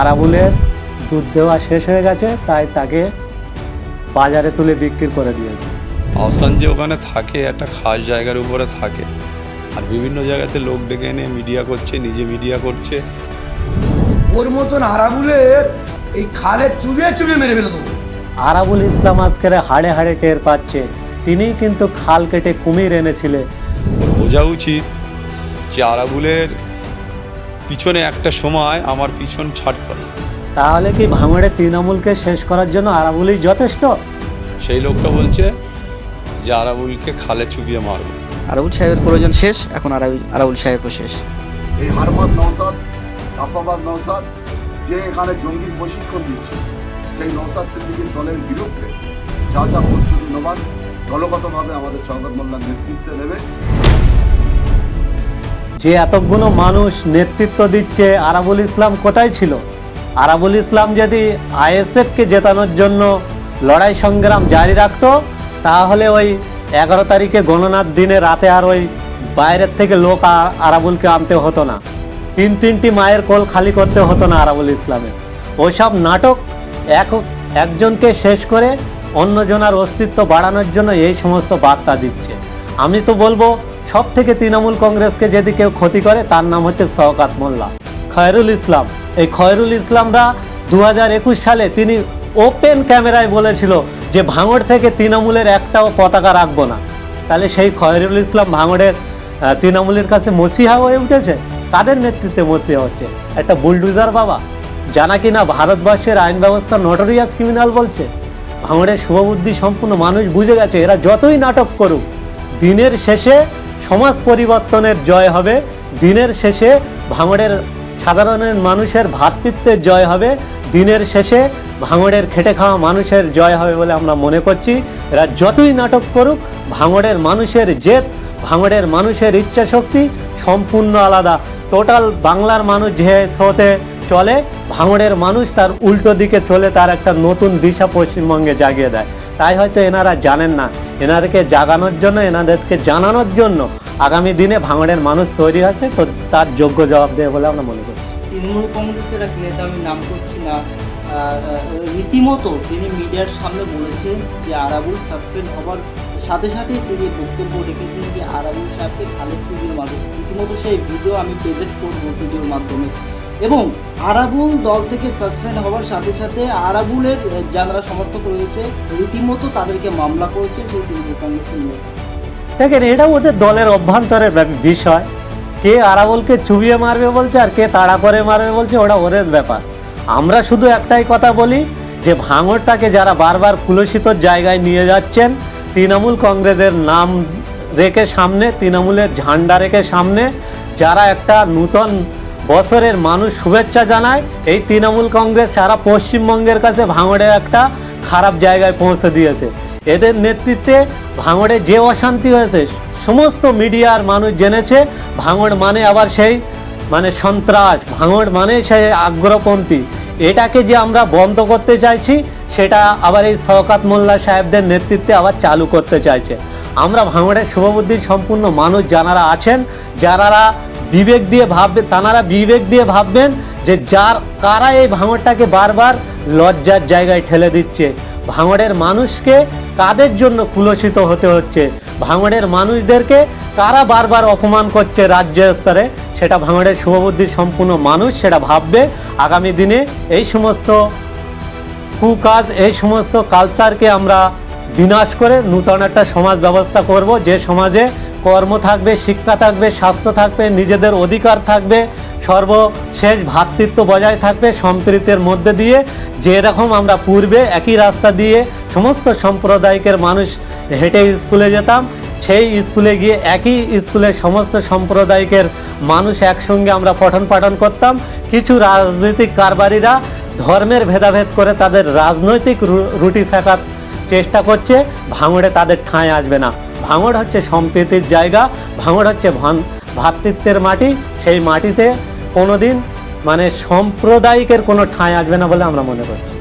আরাবুলের দুধ দেওয়া শেষ হয়ে গেছে তাই তাকে বাজারে তুলে বিক্রি করে দিয়েছে। আহসান যে ওখানে থাকে একটা খাস জায়গার উপরে থাকে। আর বিভিন্ন জায়গাতে লোক ডেকে এনে মিডিয়া করছে নিজে মিডিয়া করছে। ওর মতন আরাবুলের এই খালে চুবিয়ে চুবিয়ে মেরে ফেলে দেবো। আরাবুল ইসলাম আজকের হাড়ে হাড়ে টের পাচ্ছে। তিনিই কিন্তু খাল কেটে কুমির এনেছিলেন। বোঝা উচিত যে আরাবুলের পিছনে একটা সময় আমার পিছন ছাড়ত না। তাহলে কি ভাঙড়ে তৃণমূলকে শেষ করার জন্য আরাবুলই যথেষ্ট? সেই লোকটা বলছে যে আরাবুলকে খালে চুবিয়ে মারবো। আরাবুল সাহেবের প্রয়োজন শেষ এখন আরাবুল আরাবুল সাহেবও শেষ। এই হারমাদ নৌসাদ আপাবাদ নৌসাদ যে এখানে জঙ্গির প্রশিক্ষণ দিচ্ছে সেই নৌসাদ সিদ্দিকির দলের বিরুদ্ধে যা যা প্রস্তুতি নেবার দলগতভাবে আমাদের চৌধুরী মোল্লার নেতৃত্বে নেবে। যে এতগুলো মানুষ নেতৃত্ব দিচ্ছে আরাবুল ইসলাম কোথায় ছিল? আরাবুল ইসলাম যদি আইএসএফকে জেতানোর জন্য লড়াই সংগ্রাম জারি রাখতো, তাহলে ওই এগারো তারিখে গণনার দিনে রাতে আর ওই বাইরের থেকে লোক আর- আরাবুলকে আনতে হতো না। তিন তিনটি মায়ের কোল খালি করতে হতো না আরাবুল ইসলামের ওইসব নাটক এক, একজনকে শেষ করে অন্যজনার অস্তিত্ব বাড়ানোর জন্য এই সমস্ত বার্তা দিচ্ছে। আমি তো বলব সব থেকে তৃণমূল কংগ্রেসকে যদি কেউ ক্ষতি করে, তার নাম হচ্ছে শওকাত মোল্লা। খয়রুল ইসলাম। এই খয়রুল ইসলামরা দু হাজার একুশ সালে তিনি ওপেন ক্যামেরায় বলেছিল যে, ভাঙড় থেকে তৃণমূলের একটাও পতাকা রাখব না। তাহলে সেই খয়রুল ইসলাম ভাঙড়ের তৃণমূলের কাছে মসিহা হয়ে উঠেছে? কাদের নেতৃত্বে মসিহা হচ্ছে? একটা বুলডুজার বাবা, জানা কিনা ভারতবর্ষের আইন ব্যবস্থা নটোরিয়াস ক্রিমিনাল বলছে? ভাঙড়ের শুভবুদ্ধি সম্পূর্ণ মানুষ বুঝে গেছে, এরা যতই নাটক করুক, দিনের শেষে সমাজ পরিবর্তনের জয় হবে। দিনের শেষে ভাঙড়ের সাধারণের মানুষের ভ্রাতৃত্বের জয় হবে। দিনের শেষে ভাঙড়ের খেটে খাওয়া মানুষের জয় হবে বলে আমরা মনে করছি। এরা যতই নাটক করুক, ভাঙড়ের মানুষের জেদ, ভাঙড়ের মানুষের ইচ্ছা শক্তি সম্পূর্ণ আলাদা। টোটাল বাংলার মানুষ যে স্রোতে চলে, ভাঙড়ের মানুষ তার উল্টো দিকে চলে, তার একটা নতুন দিশা পশ্চিমবঙ্গে জাগিয়ে দেয়। তাই হয়তো এনারা জানেন না। এনাদেরকে জাগানোর জন্য, এনাদেরকে জানানোর জন্য আগামী দিনে ভাঙড়ের মানুষ তৈরি আছে তো তার যোগ্য জবাব দেবে বলে আমরা মনে করছি। তৃণমূল কংগ্রেসের এক নেতা, আমি নাম করছি না রীতিমতো তিনি মিডিয়ার সামনে বলেছেন যে আরাবুল সাসপেন্ড হওয়ার সাথে সাথে তিনি বক্তব্য রেখেছেন যে আরাবুল সাহেবকে খালেদ চুবির মাধ্যমে, রীতিমতো সেই ভিডিও আমি প্রেজেন্ট করব ভিডিওর মাধ্যমে। এবং আরাবুল দল থেকে সাসপেন্ড হওয়ার সাথে সাথে আরাবুলের যারা সমর্থক রয়েছে, রীতিমতো তাদেরকে মামলা করেছে সেই তৃণমূল কংগ্রেসের নেতা। দেখেন এটা ওদের দলের অভ্যন্তরের বিষয়। কে আরাবলকে চুবিয়ে মারবে বলছে আর কে তাড়া করে মারবে বলছে, ওটা ওদের ব্যাপার। আমরা শুধু একটাই কথা বলি যে ভাঙড়টাকে যারা বারবার কুলসিত জায়গায় নিয়ে যাচ্ছেন, তৃণমূল কংগ্রেসের নাম রেখে সামনে, তৃণমূলের ঝান্ডা রেখে সামনে, যারা একটা নূতন বছরের মানুষ শুভেচ্ছা জানায়, এই তৃণমূল কংগ্রেস সারা পশ্চিমবঙ্গের কাছে ভাঙড়ে একটা খারাপ জায়গায় পৌঁছে দিয়েছে। এদের নেতৃত্বে ভাঙড়ে যে অশান্তি হয়েছে, সমস্ত মিডিয়ার মানুষ জেনেছে, ভাঙড় মানে আবার সেই মানে সন্ত্রাস, ভাঙড় মানে সেই আগ্রহপন্থী এটাকে যে আমরা বন্ধ করতে চাইছি, সেটা আবার এই শওকাত মোল্লা সাহেবদের নেতৃত্বে আবার চালু করতে চাইছে। আমরা ভাঙড়ের শুভবুদ্ধি সম্পূর্ণ মানুষ যারা আছেন যারা বিবেক দিয়ে ভাববে, তানারা বিবেক দিয়ে ভাববেন যে যার, কারা এই ভাঙড়টাকে বারবার লজ্জার জায়গায় ঠেলে দিচ্ছে। ভাঙড়ের মানুষকে কাদের জন্য কুলসিত হতে হচ্ছে? ভাঙড়ের মানুষদেরকে কারা বারবার অপমান করছে রাজ্য স্তরে? সেটা ভাঙড়ের শুভবুদ্ধি সম্পূর্ণ মানুষ সেটা ভাববে। আগামী দিনে এই সমস্ত কুকাজ, এই সমস্ত কালচারকে আমরা বিনাশ করে নূতন একটা সমাজ ব্যবস্থা করব। যে সমাজে কর্ম থাকবে, শিক্ষা থাকবে, স্বাস্থ্য থাকবে, নিজেদের অধিকার থাকবে সর্বশেষ ভ্রাতৃত্ব বজায় থাকবে সম্প্রীতির মধ্যে দিয়ে। যেরকম আমরা পূর্বে একই রাস্তা দিয়ে সমস্ত সম্প্রদায়িকের মানুষ হেঁটে স্কুলে যেতাম, সেই স্কুলে গিয়ে একই স্কুলের সমস্ত সম্প্রদায়িকের মানুষ একসঙ্গে আমরা পঠন পাঠন করতাম। কিছু রাজনৈতিক কারবারিরা ধর্মের ভেদাভেদ করে তাদের রাজনৈতিক রুটি শেখার চেষ্টা করছে। ভাঙড়ে তাদের ঠাঁই আসবে না। ভাঙড় হচ্ছে সম্প্রীতির জায়গা। ভাঙড় হচ্ছে ভান- ভ্রাতৃত্বের মাটি। সেই মাটিতে কোনোদিন মানে সাম্প্রদায়িকের কোনো ঠাঁই আসবে না বলে আমরা মনে করছি।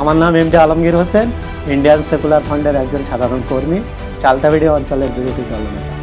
আমার নাম M Alamgir Hossain Indian secular ফান্ডের একজন সাধারণ কর্মী, চালতাবিড়ি অঞ্চলের বিরোধী দলনেতা।